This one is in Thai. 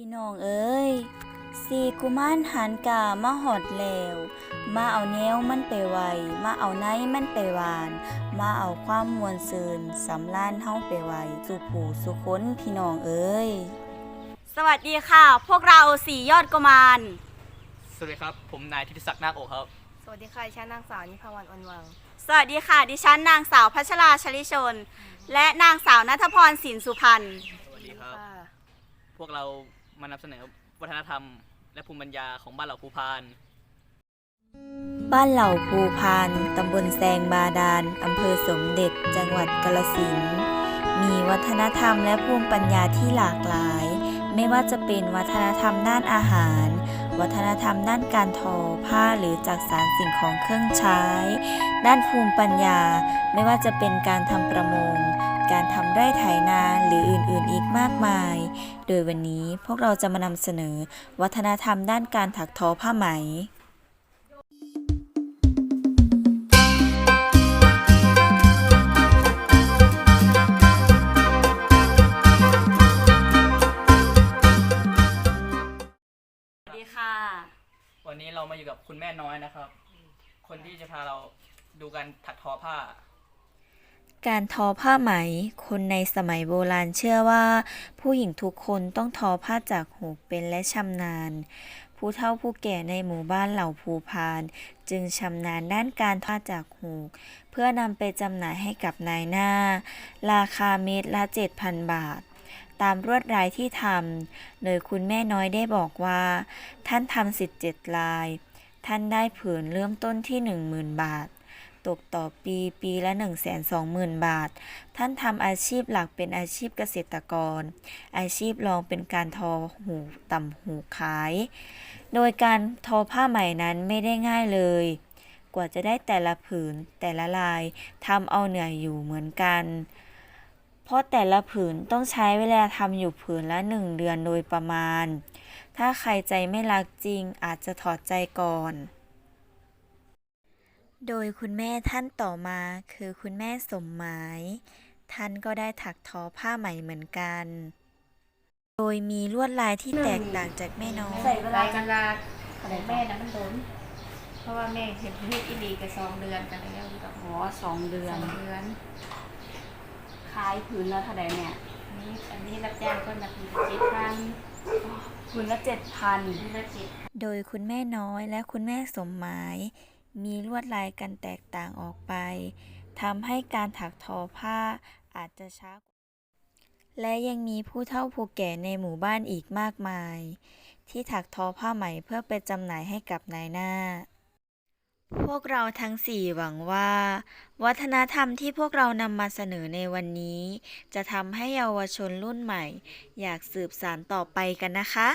พี่น้องเอ้ยสีกุมารหันกามาหอดแล้ว มาเอาแนวมันไปไว มาเอาไนมันไปหวาน มาเอาความมวลซืนสำล้านเฮาไปไวสุผูสุคนพี่น้องเอ้ย สวัสดีค่ะ พวกเราสี่ยอดกุมาร สวัสดีครับ ผมนายทิติศักดิ์นาคโอกครับ สวัสดีค่ะดิฉันนางสาวนิพาวันอนวัง สวัสดีค่ะ ดิฉันนางสาวพัชราชลิชน และนางสาวนัทพรศินสุพรรณ สวัสดีครับค่ะพวกเรา มานำเสนอวัฒนธรรม และภูมิปัญญาของบ้านเหล่าภูพาน บ้านเหล่าภูพาน ตำบลแซงบาดาล อำเภอสมเด็จ จังหวัดกาฬสินธุ์มีวัฒนธรรมและภูมิปัญญาที่หลากหลาย ไม่ว่าจะเป็นวัฒนธรรมด้านอาหาร วัฒนธรรมด้านการทอผ้าหรือจักสารสิ่งของเครื่องใช้ ด้านภูมิปัญญา ไม่ว่าจะเป็นการทำประมง การทำไร่ไถนาหรืออื่นๆ อีกมากมาย โดยวันนี้พวกเราจะมานำเสนอ วัฒนธรรมด้านการถักทอผ้าไหม วันนี้เรามาอยู่กับคุณแม่น้อยนะครับ คนที่จะพาเราดูการถักทอผ้า การทอผ้าไหม คนในสมัยโบราณเชื่อว่า ผู้หญิงทุกคนต้องทอผ้าจากหูเป็นและชำนาญ ผู้เฒ่าผู้แก่ในหมู่บ้านเหล่าภูพาน จึงชำนาญด้านการทอจากหูกเพื่อนำไปจำหน่ายให้กับนายหน้า ราคาเม็ดละ 7,000 บาท ตามรวดลายที่ทำ โดยคุณแม่น้อยได้บอกว่า ท่านทำสิทธิ์เจ็ดลาย ท่านได้ผืนเริ่มต้นที่10,000บาท ตกต่อปีปีละ1 2 0 0 0 0บาท ท่านทำอาชีพหลักเป็นอาชีพเกษตรกร อาชีพรองเป็นการทอหูต่ำหูขาย โดยการทอผ้าไหม่นั้นไม่ได้ง่ายเลยกว่าจะได้แต่ละผืนแต่ละลายทำเอาเหนื่อยอยู่เหมือนกัน เพราะแต่ละผืนต้องใช้เวลาทำอยู่ผืนละหนึ่งเดือนโดยประมาณ ถ้าใครใจไม่รักจริงอาจจะถอดใจก่อน โดยคุณแม่ท่านต่อมาคือคุณแม่สมหมาย ท่านก็ได้ถักทอผ้าไหมเหมือนกัน โดยมีลวดลายที่แตกต่างจากแม่น้อยใส่เวลากันลาของแม่นะมันโดนเพราะว่าแม่เห็นพีดอีดีกับสองเดือนกันแล้วกับอ๋อสองเดือสนองเดือน ขายผืนละเท่าไหร่เนี่ยอันนี้อันนี้รับจ้างก็นับเป็นเจ็ดพันผืนละเจ็ดพันนี่ละเจ็ดโดยคุณแม่น้อยและคุณแม่สมหมาย มีลวดลายกันแตกต่างออกไปทำให้การถักทอผ้าอาจจะช้ากว่าและยังมีผู้เฒ่าผู้แก่ในหมู่บ้านอีกมากมาย ที่ถักทอผ้าไหมเพื่อไปจำหน่ายให้กับนายหน้า พวกเราทั้งสี่หวังว่า วัฒนธรรมที่พวกเรานำมาเสนอในวันนี้ จะทำให้เยาวชนรุ่นใหม่ อยากสืบสานต่อไปกันนะคะ